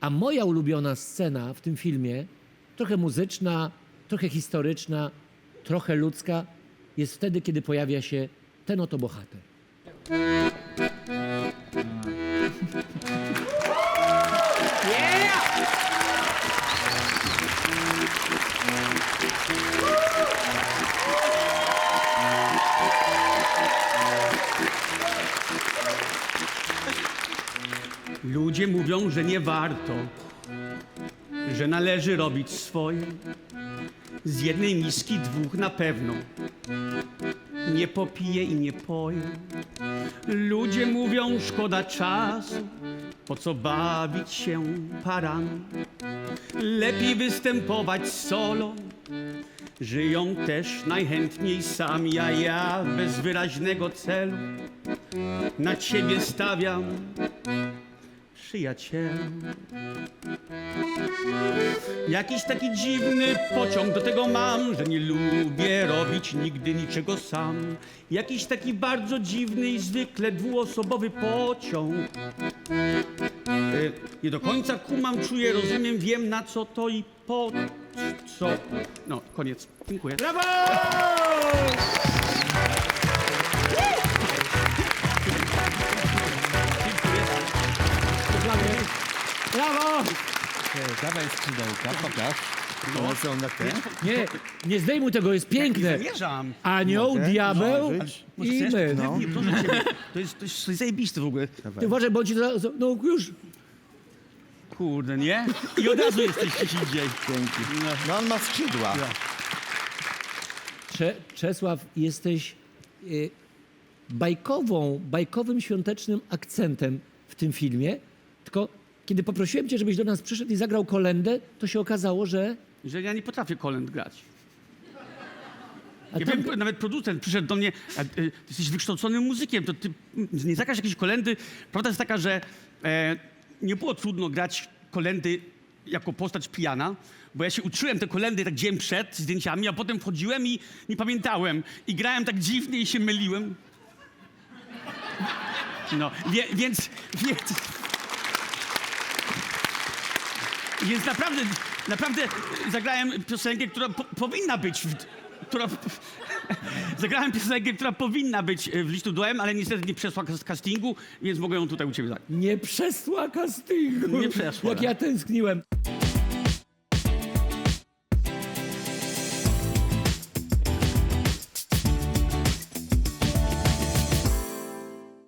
A moja ulubiona scena w tym filmie, trochę muzyczna, trochę historyczna, trochę ludzka, jest wtedy, kiedy pojawia się ten oto bohater. Ludzie mówią, że nie warto, że należy robić swoje. Z jednej miski dwóch na pewno. Nie popiję i nie poję. Ludzie mówią, szkoda czasu, po co bawić się parami. Lepiej występować solo. Żyją też najchętniej sami, a ja bez wyraźnego celu na ciebie stawiam przyjacielu. Jakiś taki dziwny pociąg do tego mam, że nie lubię robić nigdy niczego sam. Jakiś taki bardzo dziwny i zwykle dwuosobowy pociąg. E, Nie do końca kumam, czuję, rozumiem, wiem na co to i po co. No, koniec. Dziękuję. Brawo! Brawo! Dawaj skrzydełka, pokaż. No, są na te. Nie, nie zdejmuj tego, jest piękne. Zamierzam. Anioł, Mogę diabeł założyć? Może i chcesz? my. No. Nie, proszę ciebie. To jest, to jest zajebiste w ogóle. Ty uważaj, bo ci to... No już. Kurde, nie? I od razu jesteś gdzieś indziej. Dzięki. No on ma skrzydła. Cze Czesław, jesteś y, bajkową, bajkowym świątecznym akcentem w tym filmie. Tylko kiedy poprosiłem cię, żebyś do nas przyszedł i zagrał kolendę, to się okazało, że... Że ja nie potrafię kolęd grać. Ja tam- wiem, nawet producent przyszedł do mnie, a, y, ty jesteś wykształconym muzykiem, to ty nie zagrasz jakieś kolendy. Prawda jest taka, że e, nie było trudno grać kolendy jako postać pijana, bo ja się uczyłem te kolendy tak dzień przed zdjęciami, a potem wchodziłem i nie pamiętałem. I grałem tak dziwnie i się myliłem. No, wie, więc, więc... Więc naprawdę, naprawdę zagrałem piosenkę, która po, powinna być, w, która... Zagrałem piosenkę, która powinna być e, w listu dołem, ale niestety nie przeszła z castingu, więc mogę ją tutaj u ciebie zagrać. Nie przesła castingu. Nie przeszła, Jak tak. ja tęskniłem.